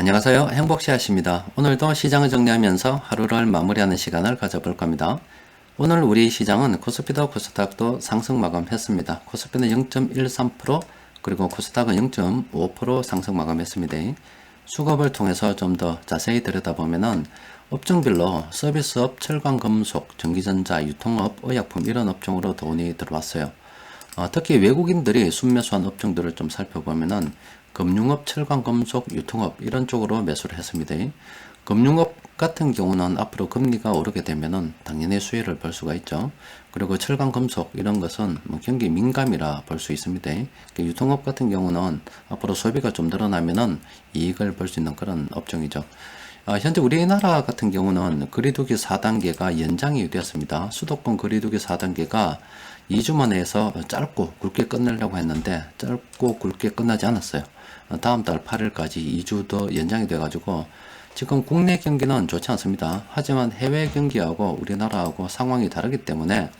안녕하세요. 행복시아십니다. 오늘도 시장을 정리하면서 하루를 마무리하는 시간을 가져볼 겁니다. 오늘 우리 시장은 코스피도 코스닥도 상승 마감했습니다. 코스피는 0.13% 그리고 코스닥은 0.5% 상승 마감했습니다. 수급을 통해서 좀 더 자세히 들여다보면은 업종별로 서비스업, 철강, 금속, 전기전자, 유통업, 의약품 이런 업종으로 돈이 들어왔어요. 어, 특히 외국인들이 순매수한 업종들을 좀 살펴보면은 금융업, 철강, 금속, 유통업 이런 쪽으로 매수를 했습니다. 금융업 같은 경우는 앞으로 금리가 오르게 되면은 당연히 수혜를 볼 수가 있죠. 그리고 철강, 금속 이런 것은 뭐 경기 민감이라 볼 수 있습니다. 그 유통업 같은 경우는 앞으로 소비가 좀 늘어나면은 이익을 볼 수 있는 그런 업종이죠. 아, 현재 우리나라 같은 경우는 거리두기 4단계가 연장이 되었습니다. 수도권 거리두기 4단계가 2주 만에 해서 짧고 굵게 끝내려고 했는데 짧고 굵게 끝나지 않았어요. 어, 다음 달 8일까지 2주 더 연장이 돼가지고 지금 국내 경기는 좋지 않습니다. 하지만 해외 경기하고 우리나라하고 상황이 다르기 때문에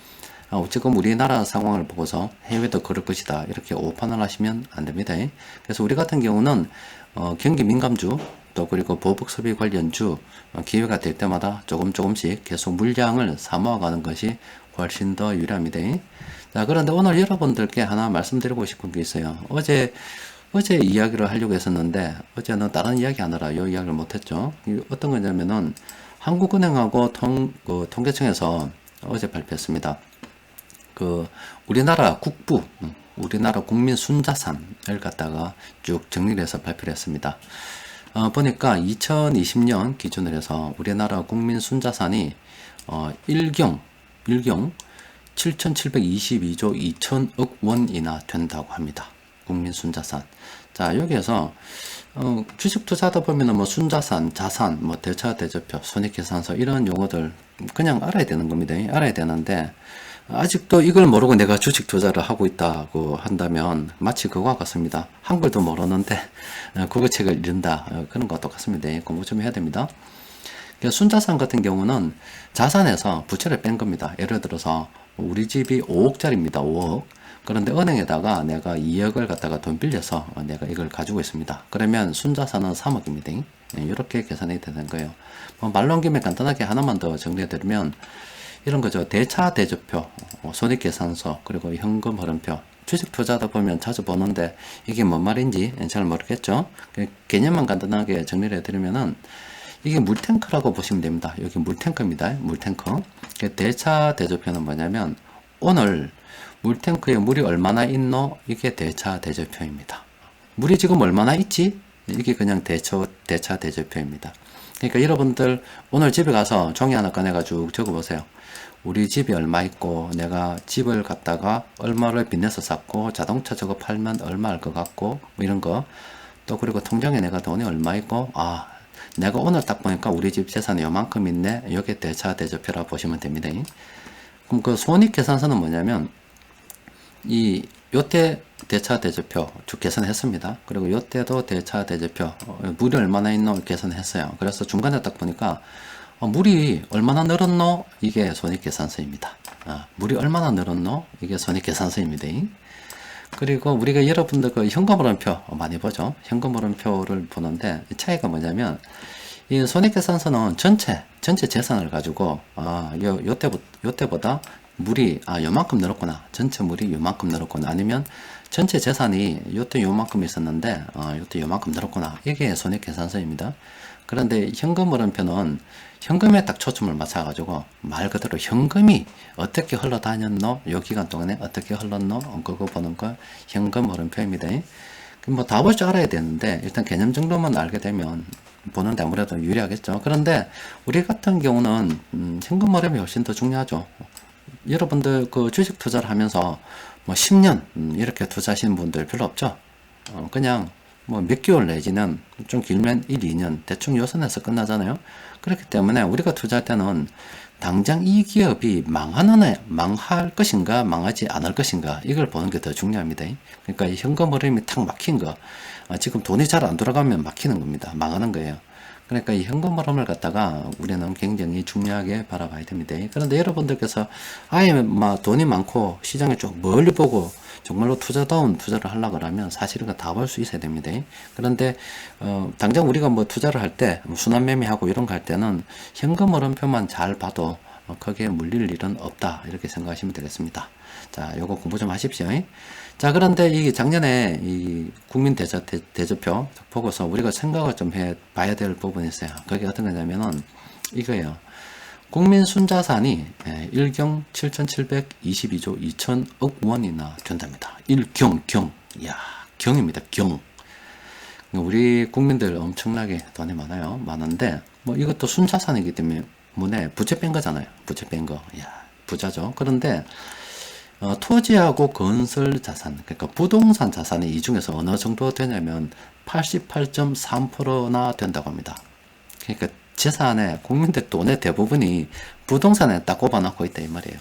어, 지금 우리나라 상황을 보고서 해외도 그럴 것이다 이렇게 오판을 하시면 안 됩니다. 그래서 우리 같은 경우는 어, 경기 민감주 또 그리고 보복 소비 관련주 어, 기회가 될 때마다 조금 조금씩 계속 물량을 사모아가는 것이 훨씬 더 유리합니다. 자 그런데 오늘 여러분들께 하나 말씀드리고 싶은 게 있어요. 어제 어제 이야기를 하려고 했었는데 어제는 다른 이야기 하느라 이 이야기를 못했죠. 어떤 거냐면은 한국은행하고 통, 그 통계청에서 어제 발표했습니다. 그 우리나라 국부, 우리나라 국민 순자산을 갖다가 쭉 정리를 해서 발표를 했습니다. 어, 보니까 2020년 기준으로 해서 우리나라 국민 순자산이 어, 1경, 1경 7,722조 2천억 원이나 된다고 합니다. 국민 순자산. 자, 여기에서 어, 주식 투자하다 보면은 뭐 순자산, 자산, 뭐 대차 대조표, 손익계산서 이런 용어들 그냥 알아야 되는 겁니다. 알아야 되는데 아직도 이걸 모르고 내가 주식 투자를 하고 있다고 한다면 마치 그거와 같습니다. 한글도 모르는데 어, 국어책을 읽는다 어, 그런 것과 똑같습니다. 공부 좀 해야 됩니다. 순자산 같은 경우는 자산에서 부채를 뺀 겁니다. 예를 들어서 우리 집이 5억짜리입니다. 5억. 그런데 은행에다가 내가 2억을 갖다가 돈 빌려서 내가 이걸 가지고 있습니다. 그러면 순자산은 3억입니다. 이렇게 계산이 되는 거예요. 뭐온 김에 간단하게 하나만 더 정리해드리면 이런 거죠. 대차 대조표, 손익계산서, 그리고 현금 흐름표. 주식 투자하다 보면 자주 보는데 이게 뭔 말인지 잘 모르겠죠. 그 개념만 간단하게 정리를 해드리면은 이게 물탱크라고 보시면 됩니다. 여기 물탱크입니다. 물탱크. 그 대차 대조표는 뭐냐면 오늘 물탱크에 물이 얼마나 있노? 이게 대차 대조표입니다. 물이 지금 얼마나 있지? 이게 그냥 대처, 대차 대조표입니다. 그러니까 여러분들 오늘 집에 가서 종이 하나 꺼내가지고 적어보세요. 우리 집이 얼마 있고 내가 집을 갖다가 얼마를 빚내서 샀고 자동차 저거 팔면 얼마 할 것 같고 뭐 이런 거 또 그리고 통장에 내가 돈이 얼마 있고 아 내가 오늘 딱 보니까 우리 집 재산이 요만큼 있네 여기 대차 대조표라 보시면 됩니다. 그럼 그 손익 계산서는 뭐냐면 이 요때 대차 대조표 쭉 계산했습니다. 그리고 요때도 대차 대조표 어, 물이 얼마나 있노 계산했어요. 그래서 중간에 딱 보니까 어, 물이 얼마나 늘었노 이게 손익계산서입니다. 아, 물이 얼마나 늘었노 이게 손익계산서입니다. 그리고 우리가 여러분들 그 현금 흐름표 많이 보죠. 현금 흐름표를 보는데 차이가 뭐냐면 이 손익계산서는 전체 전체 재산을 가지고 아, 요 요때부터 요때보다 물이 아 요만큼 늘었구나. 전체 물이 요만큼 늘었구나. 아니면 전체 재산이 요때 요만큼 있었는데 어, 요때 요만큼 늘었구나. 이게 손익계산서입니다. 그런데 현금흐름표는 현금에 딱 초점을 맞춰 가지고 말 그대로 현금이 어떻게 흘러다녔노? 요 기간 동안에 어떻게 흘렀노? 그거 보는 거 현금 흐름표입니다. 뭐다볼줄 알아야 되는데 일단 개념 정도만 알게 되면 보는데 아무래도 유리하겠죠. 그런데 우리 같은 경우는 음, 현금 흐름이 훨씬 더 중요하죠 여러분들 그 주식 투자를 하면서 뭐 10년 음, 이렇게 투자하시는 분들 별로 없죠. 어, 그냥 뭐 몇 개월 내지는 좀 길면 1, 2년 대충 요선에서 끝나잖아요. 그렇기 때문에 우리가 투자할 때는 당장 이 기업이 망하는 망할 것인가 망하지 않을 것인가 이걸 보는 게 더 중요합니다. 그러니까 현금 흐름이 탁 막힌 거 아, 지금 돈이 잘 안 돌아가면 막히는 겁니다. 망하는 거예요. 그러니까 이 현금 흐름을 갖다가 우리는 굉장히 중요하게 바라봐야 됩니다. 그런데 여러분들께서 아예 막 돈이 많고 시장에 좀 멀리 보고 정말로 투자다운 투자를 하려고 하면 사실은 다볼수 있어야 됩니다. 그런데 어, 당장 우리가 뭐 투자를 할 때 순환 매매하고 이런 거 할 때는 현금 흐름표만 잘 봐도 어, 크게 물릴 일은 없다 이렇게 생각하시면 되겠습니다. 자, 요거 공부 좀 하십시오. 자, 그런데 이 작년에 이 국민 대저, 대, 대조표 보고서 우리가 생각을 좀 해 봐야 될 부분이 있어요. 그게 어떤 거냐면은 이거예요. 국민 순자산이 1경 7,722조 2천억 원이나 된답니다. 1경, 경. 야 경입니다. 경. 우리 국민들 엄청나게 돈이 많아요. 많은데, 뭐 이것도 순자산이기 때문에 부채 뺀 거잖아요. 부채 뺀 거. 야 부자죠. 그런데, 어, 토지하고 건설 자산, 그러니까 부동산 자산이 이 중에서 어느 정도 되냐면 88.3%나 된다고 합니다. 그러니까 재산에 국민들 돈의 대부분이 부동산에 딱 꼽아놓고 있다 이 말이에요.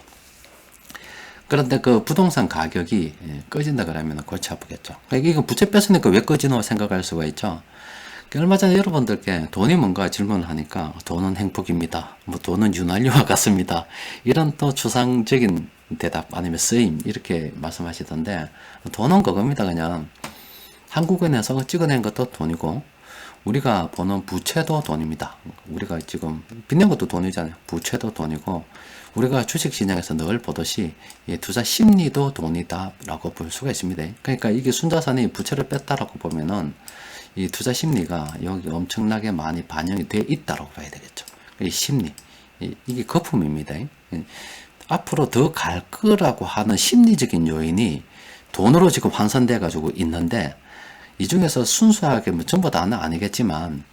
그런데 그 부동산 가격이 예, 꺼진다 그러면 골치 아프겠죠. 그러니까 이거 부채 뺐으니까 왜 꺼지노 생각할 수가 있죠. 그러니까 얼마 전에 여러분들께 돈이 뭔가 질문을 하니까 돈은 행복입니다. 뭐 돈은 윤활유와 같습니다. 이런 또 추상적인 대답 아니면 쓰임 이렇게 말씀하시던데 돈은 그겁니다. 그냥 한국은행에서 찍어낸 것도 돈이고 우리가 보는 부채도 돈입니다. 우리가 지금 빚낸 것도 돈이잖아요. 부채도 돈이고 우리가 주식시장에서 늘 보듯이 투자 심리도 돈이다라고 볼 수가 있습니다. 그러니까 이게 순자산이 부채를 뺐다라고 보면은 이 투자 심리가 여기 엄청나게 많이 반영이 돼 있다라고 봐야 되겠죠. 이 심리 이게 거품입니다. 앞으로 더 갈 거라고 하는 심리적인 요인이 돈으로 지금 환산돼 가지고 있는데 이 중에서 순수하게 뭐 전부 다는 아니겠지만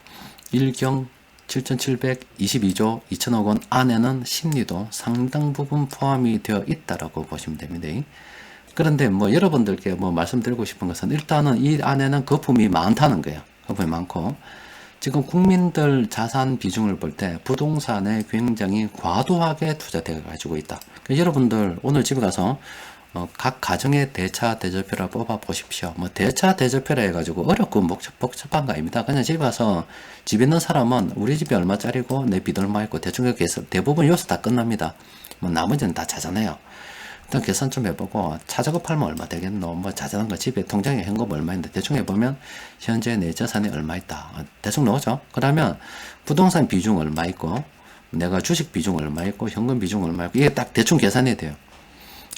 1경 7,722조 2천억 원 안에는 심리도 상당 부분 포함이 되어 있다라고 보시면 됩니다. 그런데 뭐 여러분들께 뭐 말씀드리고 싶은 것은 일단은 이 안에는 거품이 많다는 거예요. 거품이 많고 지금 국민들 자산 비중을 볼 때 부동산에 굉장히 과도하게 투자되어 가지고 있다. 그러니까 여러분들 오늘 집에 가서 어, 각 가정의 대차 대조표를 뽑아 보십시오. 뭐 대차 대조표라 해가지고 어렵고 복잡, 복잡한 거 아닙니다. 그냥 집에 가서 집 있는 사람은 우리 집이 얼마짜리고 내 빚 얼마 있고 대충 이렇게 해서 대부분 요소 다 끝납니다. 뭐 나머지는 다 자잖아요. 일단 계산 좀 해보고 차저거 팔면 얼마 되겠노? 뭐 자잘한 거 집에 통장에 현금 얼마 있는데 대충 해보면 현재 내 자산이 얼마 있다. 어, 대충 넣어죠. 그러면 부동산 비중 얼마 있고 내가 주식 비중 얼마 있고 현금 비중 얼마 있고 이게 딱 대충 계산이 돼요.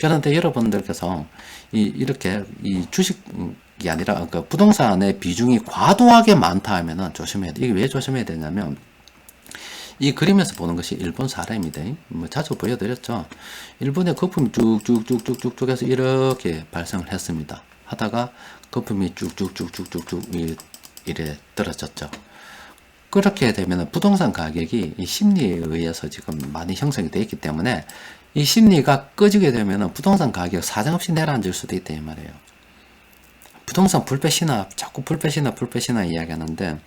그런데 여러분들께서 이, 이렇게 이 주식이 아니라 그러니까 부동산의 비중이 과도하게 많다 하면은 조심해야 돼. 이게 왜 조심해야 되냐면 이 그림에서 보는 것이 일본 사례입니다. 뭐 자주 보여드렸죠. 일본의 거품이 쭉쭉쭉쭉쭉쭉 해서 이렇게 발생을 했습니다. 하다가 거품이 쭉쭉쭉쭉쭉쭉 이래 떨어졌죠. 그렇게 되면 부동산 가격이 이 심리에 의해서 지금 많이 형성이 되어 있기 때문에 이 심리가 꺼지게 되면 부동산 가격 사정없이 내려앉을 수도 있다 이 말이에요. 부동산 불패 신화 자꾸 불패 신화 불패 신화 이야기하는데 네,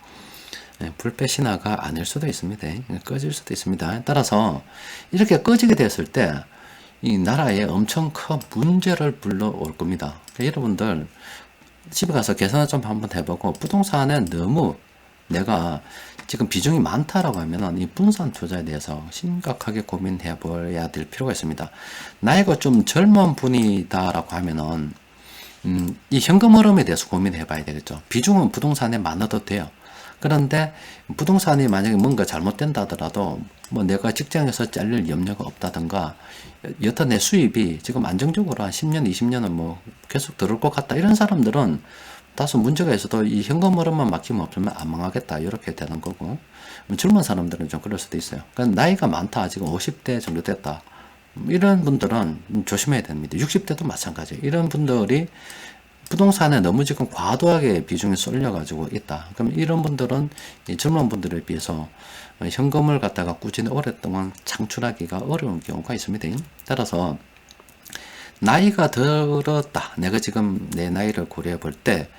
불패 신화가 아닐 수도 있습니다. 꺼질 수도 있습니다. 따라서 이렇게 꺼지게 됐을 때 이 나라에 엄청 큰 문제를 불러올 겁니다. 그러니까 여러분들 집에 가서 계산을 좀 한번 해보고 부동산에 너무 내가 지금 비중이 많다라고 하면은 이 분산 투자에 대해서 심각하게 고민해 보야 될 필요가 있습니다. 나이가 좀 젊은 분이다라고 하면은 음, 이 현금 흐름에 대해서 고민해 봐야 되겠죠. 비중은 부동산에 많아도 돼요. 그런데 부동산이 만약에 뭔가 잘못된다 하더라도 뭐 내가 직장에서 잘릴 염려가 없다든가 여튼 내 수입이 지금 안정적으로 한 10년, 20년은 뭐 계속 들을 것 같다. 이런 사람들은 다소 문제가 있어도 이 현금 흐름만 막히면 없으면 안 망하겠다 이렇게 되는 거고 뭐 젊은 사람들은 좀 그럴 수도 있어요. 그러니까 나이가 많다 지금 50대 정도 됐다 이런 분들은 조심해야 됩니다. 60대도 마찬가지. 이런 분들이 부동산에 너무 지금 과도하게 비중이 쏠려가지고 있다. 그럼 이런 분들은 젊은 분들에 비해서 현금을 갖다가 꾸준히 오랫동안 창출하기가 어려운 경우가 있습니다. 따라서 나이가 들었다. 내가 지금 내 나이를 고려해 볼 때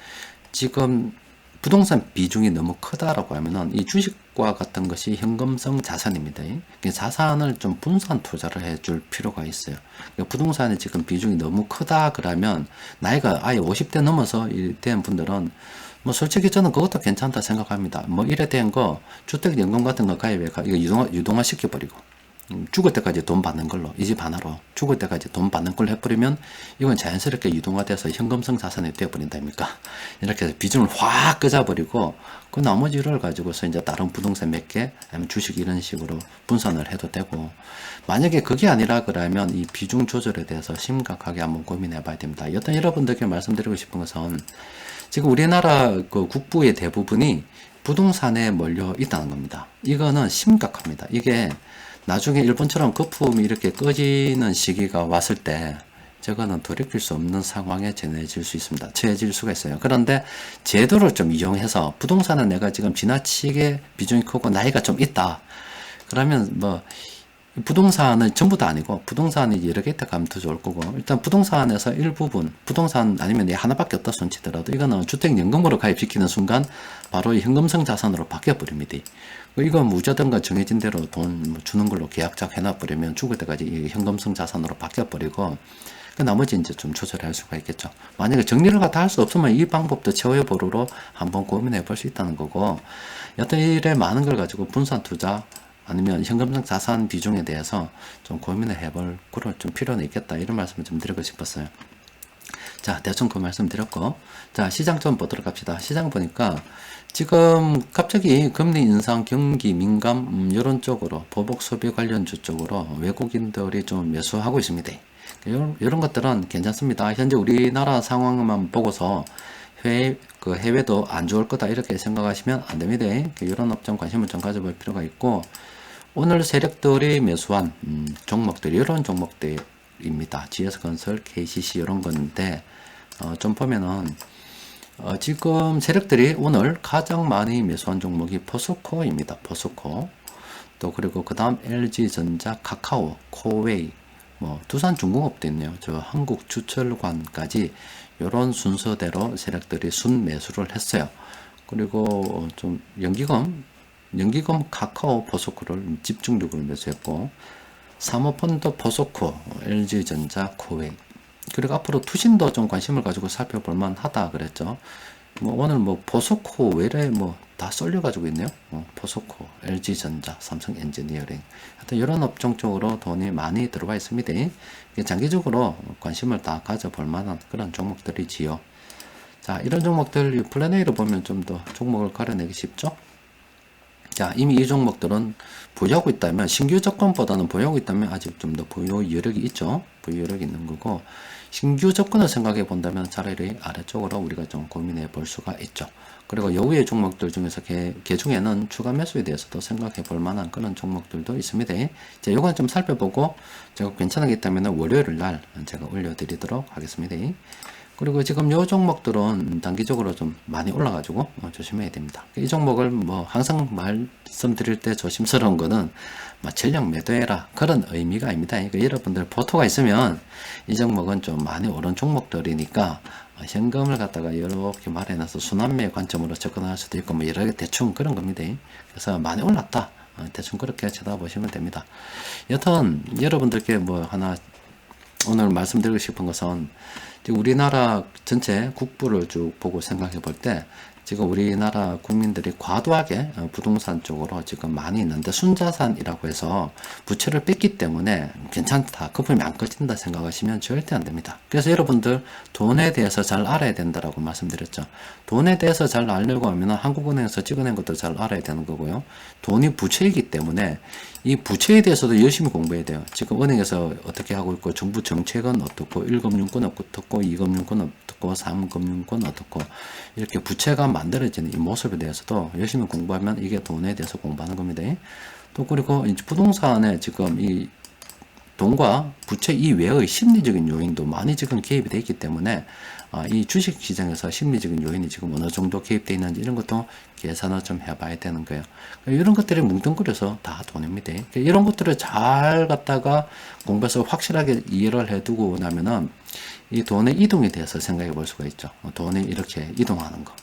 지금 부동산 비중이 너무 크다라고 하면은 이 주식 과 같은 것이 현금성 자산입니다. 자산을 좀 분산 투자를 해줄 필요가 있어요. 그러니까 부동산이 지금 비중이 너무 크다 그러면 나이가 아예 50대 넘어서 된 분들은 뭐 솔직히 저는 그것도 괜찮다 생각합니다. 뭐 이래 된 거 주택연금 같은 거 가입해 가 이거 유동화 유동화 시켜버리고 음, 죽을 때까지 돈 받는 걸로 이 집 하나로 죽을 때까지 돈 받는 걸로 해버리면 이건 자연스럽게 유동화돼서 현금성 자산이 되어버린다니까 이렇게 해서 비중을 확 끄자버리고 그 나머지를 가지고서 이제 다른 부동산 몇 개 아니면 주식 이런 식으로 분산을 해도 되고 만약에 그게 아니라 그러면 이 비중 조절에 대해서 심각하게 한번 고민해 봐야 됩니다. 여튼 여러분들께 말씀드리고 싶은 것은 지금 우리나라 그 국부의 대부분이 부동산에 몰려 있다는 겁니다. 이거는 심각합니다. 이게 나중에 일본처럼 거품이 이렇게 꺼지는 시기가 왔을 때 저거는 돌이킬 수 없는 상황에 전해질 수 있습니다. 처해질 수가 있어요. 그런데 제도를 좀 이용해서 부동산은 내가 지금 지나치게 비중이 크고 나이가 좀 있다. 그러면 뭐 부동산은 전부 다 아니고 부동산이 여러 개 가면 더 좋을 거고 일단 부동산에서 일부분 부동산 아니면 얘 하나밖에 없다 손치더라도 이거는 주택연금으로 가입시키는 순간 바로 현금성 자산으로 바뀌어 버립니다. 이거 무자든가 정해진 대로 돈 주는 걸로 계약작 해놔버리면 죽을 때까지 이 현금성 자산으로 바뀌어 버리고 그 나머지 이제 좀 조절할 수가 있겠죠. 만약에 정리를 갖다 할 수 없으면 이 방법도 최후의 보루로 한번 고민해 볼 수 있다는 거고 여튼 이래 많은 걸 가지고 분산 투자 아니면 현금성 자산 비중에 대해서 좀 고민을 해볼 그럴 좀 필요는 있겠다 이런 말씀을 좀 드리고 싶었어요. 자 대충 그 말씀 드렸고 자 시장 좀 보도록 합시다. 시장 보니까 지금 갑자기 금리 인상 경기 민감 음, 이런 쪽으로 보복 소비 관련주 쪽으로 외국인들이 좀 매수하고 있습니다. 이런, 이런 것들은 괜찮습니다. 현재 우리나라 상황만 보고서 해외, 그 해외도 안 좋을 거다 이렇게 생각하시면 안 됩니다. 이런 업종 관심을 좀 가져볼 필요가 있고 오늘 세력들이 매수한 음, 종목들 이런 종목들입니다. GS건설, KCC 이런 건데 어, 좀 보면은 어, 지금 세력들이 오늘 가장 많이 매수한 종목이 포스코입니다. 포스코. 또 그리고 그 다음 LG전자, 카카오, 코웨이, 뭐 두산 중공업도 있네요. 저 한국 주철관까지 이런 순서대로 세력들이 순 매수를 했어요. 그리고 좀 연기금, 연기금 카카오 포스코를 집중적으로 매수했고 사모펀드 포스코, LG전자, 코웨이 그리고 앞으로 투신도 좀 관심을 가지고 살펴볼 만하다 그랬죠. 뭐 오늘 뭐 포스코 외래 뭐 다 쏠려가지고 있네요. 어, 포스코, LG전자, 삼성 엔지니어링 하여튼 이런 업종 쪽으로 돈이 많이 들어가 있습니다. 장기적으로 관심을 다 가져볼 만한 그런 종목들이지요. 자 이런 종목들 A로 보면 좀 더 종목을 가려내기 쉽죠. 자, 이미 이 종목들은 보유하고 있다면, 신규 접근보다는 보유하고 있다면 아직 좀 더 보유 여력이 있죠. 보유 여력이 있는 거고, 신규 접근을 생각해 본다면 차라리 아래쪽으로 우리가 좀 고민해 볼 수가 있죠. 그리고 여우의 종목들 중에서 개, 개 중에는 추가 매수에 대해서도 생각해 볼 만한 그런 종목들도 있습니다. 자, 요건 좀 살펴보고 제가 괜찮겠다면 월요일 날 제가 올려드리도록 하겠습니다. 그리고 지금 요 종목들은 단기적으로 좀 많이 올라가지고 어, 조심해야 됩니다. 이 종목을 뭐 항상 말씀드릴 때 조심스러운 거는 뭐 전량 매도해라 그런 의미가 아닙니다. 그러니까 여러분들 포토가 있으면 이 종목은 좀 많이 오른 종목들이니까 어, 현금을 갖다가 이렇게 말해놔서 순환매 관점으로 접근할 수도 있고 뭐개 대충 그런 겁니다. 그래서 많이 올랐다. 어, 대충 그렇게 쳐다보시면 됩니다. 여튼 여러분들께 뭐 하나 오늘 말씀드리고 싶은 것은 우리나라 전체 국부를 쭉 보고 생각해 볼 때 지금 우리나라 국민들이 과도하게 어, 부동산 쪽으로 지금 많이 있는데 순자산이라고 해서 부채를 뺐기 때문에 괜찮다 거품이 안 꺼진다 생각하시면 절대 안 됩니다. 그래서 여러분들 돈에 대해서 잘 알아야 된다라고 말씀드렸죠. 돈에 대해서 잘 알려고 하면 한국은행에서 찍어낸 것도 잘 알아야 되는 거고요. 돈이 부채이기 때문에 이 부채에 대해서도 열심히 공부해야 돼요. 지금 은행에서 어떻게 하고 있고 정부 정책은 어떻고 1금융권 어떻고 2금융권 어떻고 3금융권 어떻고 이렇게 부채가 만들어지는 이 모습에 대해서도 열심히 공부하면 이게 돈에 대해서 공부하는 겁니다. 또 그리고 부동산에 지금 이 돈과 부채 이외의 심리적인 요인도 많이 지금 개입이 되어 있기 때문에 아, 이 주식 시장에서 심리적인 요인이 지금 어느 정도 개입되어 있는지 이런 것도 계산을 좀 해봐야 되는 거예요. 이런 것들이 뭉뚱그려서 다 돈입니다. 이런 것들을 잘 갖다가 공부해서 확실하게 이해를 해두고 나면은 이 돈의 이동에 대해서 생각해 볼 수가 있죠. 돈이 이렇게 이동하는 거.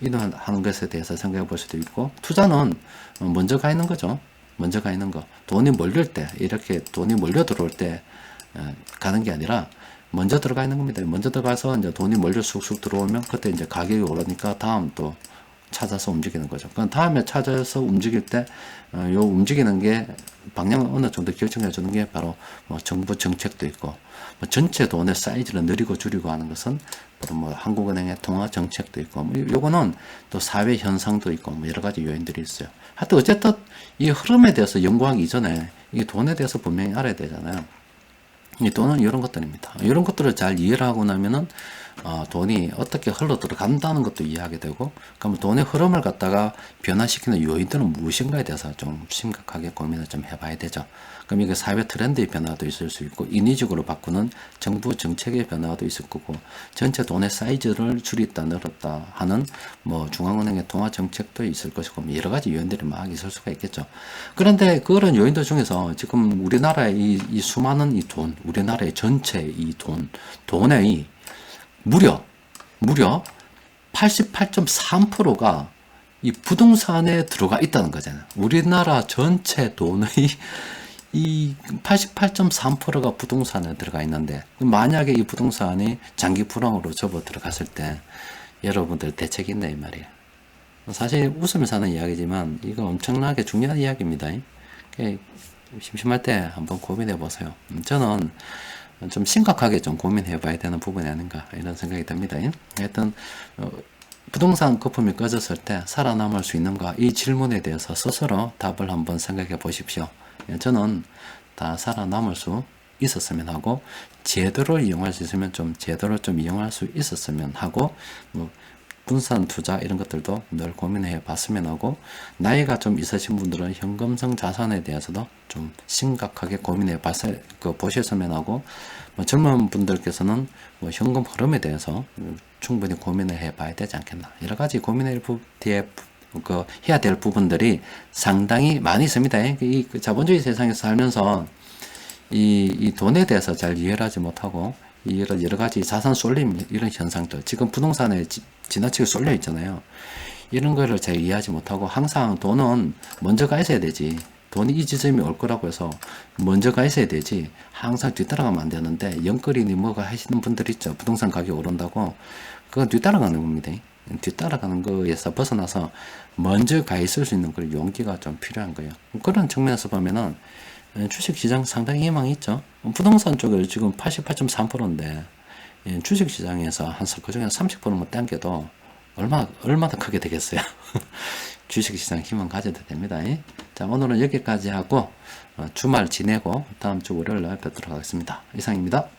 이동하는 것에 대해서 생각해 볼 수도 있고, 투자는 먼저 가 있는 거죠. 먼저 가 있는 거. 돈이 몰릴 때, 이렇게 돈이 몰려 들어올 때 가는 게 아니라 먼저 들어가 있는 겁니다. 먼저 들어가서 이제 돈이 멀리 쑥쑥 들어오면 그때 이제 가격이 오르니까 다음 또 찾아서 움직이는 거죠. 그럼 다음에 찾아서 움직일 때, 어, 요 움직이는 게 방향을 어느 정도 결정해 주는 게 바로 뭐 정부 정책도 있고, 뭐 전체 돈의 사이즈를 늘리고 줄이고 하는 것은 바로 뭐 한국은행의 통화 정책도 있고, 뭐 요거는 또 사회 현상도 있고, 뭐 여러 가지 요인들이 있어요. 하여튼 어쨌든 이 흐름에 대해서 연구하기 이전에 이 돈에 대해서 분명히 알아야 되잖아요. 이 돈은 이런 것들입니다. 이런 것들을 잘 이해를 하고 나면은 어, 돈이 어떻게 흘러 들어간다는 것도 이해하게 되고, 그러면 돈의 흐름을 갖다가 변화시키는 요인들은 무엇인가에 대해서 좀 심각하게 고민을 좀 해봐야 되죠. 그럼 이게 사회 트렌드의 변화도 있을 수 있고, 인위적으로 바꾸는 정부 정책의 변화도 있을 거고, 전체 돈의 사이즈를 줄였다 늘었다 하는 뭐 중앙은행의 통화 정책도 있을 것이고, 뭐 여러 가지 요인들이 막 있을 수가 있겠죠. 그런데 그런 요인들 중에서 지금 우리나라의 이, 이 수많은 이 돈, 우리나라의 전체 이 돈, 돈의 무려 무려 88.3%가 이 부동산에 들어가 있다는 거잖아요. 우리나라 전체 돈의 이 88.3%가 부동산에 들어가 있는데 만약에 이 부동산이 장기 불황으로 접어 들어갔을 때 여러분들 대책이 있네 이 말이에요. 사실 웃으면서 하는 이야기지만 이거 엄청나게 중요한 이야기입니다. 그 심심할 때 한번 고민해 보세요. 음, 저는 좀 심각하게 좀 고민해 봐야 되는 부분이 아닌가 이런 생각이 듭니다. 하여튼 어, 부동산 거품이 꺼졌을 때 살아남을 수 있는가 이 질문에 대해서 스스로 답을 한번 생각해 보십시오. 예, 저는 다 살아남을 수 있었으면 하고 제대로 이용할 수 있으면 좀 제대로 좀 이용할 수 있었으면 하고 뭐 분산 투자 이런 것들도 늘 고민해 봤으면 하고 나이가 좀 있으신 분들은 현금성 자산에 대해서도 좀 심각하게 고민해 봤을 그 보셨으면 하고 뭐 젊은 분들께서는 뭐 현금 흐름에 대해서 충분히 고민을 해 봐야 되지 않겠나 여러 가지 고민할 부, 뒤에 그 해야 될 부분들이 상당히 많이 있습니다. 이그 자본주의 세상에서 살면서 이, 이 돈에 대해서 잘 이해를 하지 못하고 이런 여러 가지 자산 쏠림 이런 현상들 지금 부동산에 지, 지나치게 쏠려 있잖아요. 이런 거를 잘 이해하지 못하고 항상 돈은 먼저 가 있어야 되지. 돈이 이 지점이 올 거라고 해서 먼저 가 있어야 되지. 항상 뒤따라가면 안 되는데 영끌이니 뭐가 하시는 분들 있죠. 부동산 가격이 오른다고. 그건 뒤따라가는 겁니다. 뒤따라가는 거에서 벗어나서 먼저 가 있을 수 있는 그 용기가 좀 필요한 거예요. 그런 측면에서 보면은 주식 시장 상당히 희망이 있죠. 부동산 쪽에 지금 88.3%인데 주식 시장에서 한 그중에 30%만 당겨도 얼마 얼마나 크게 되겠어요. 주식 시장 희망 가져도 됩니다. 자 오늘은 여기까지 하고 어, 주말 지내고 다음 주 월요일 날 뵙도록 하겠습니다. 이상입니다.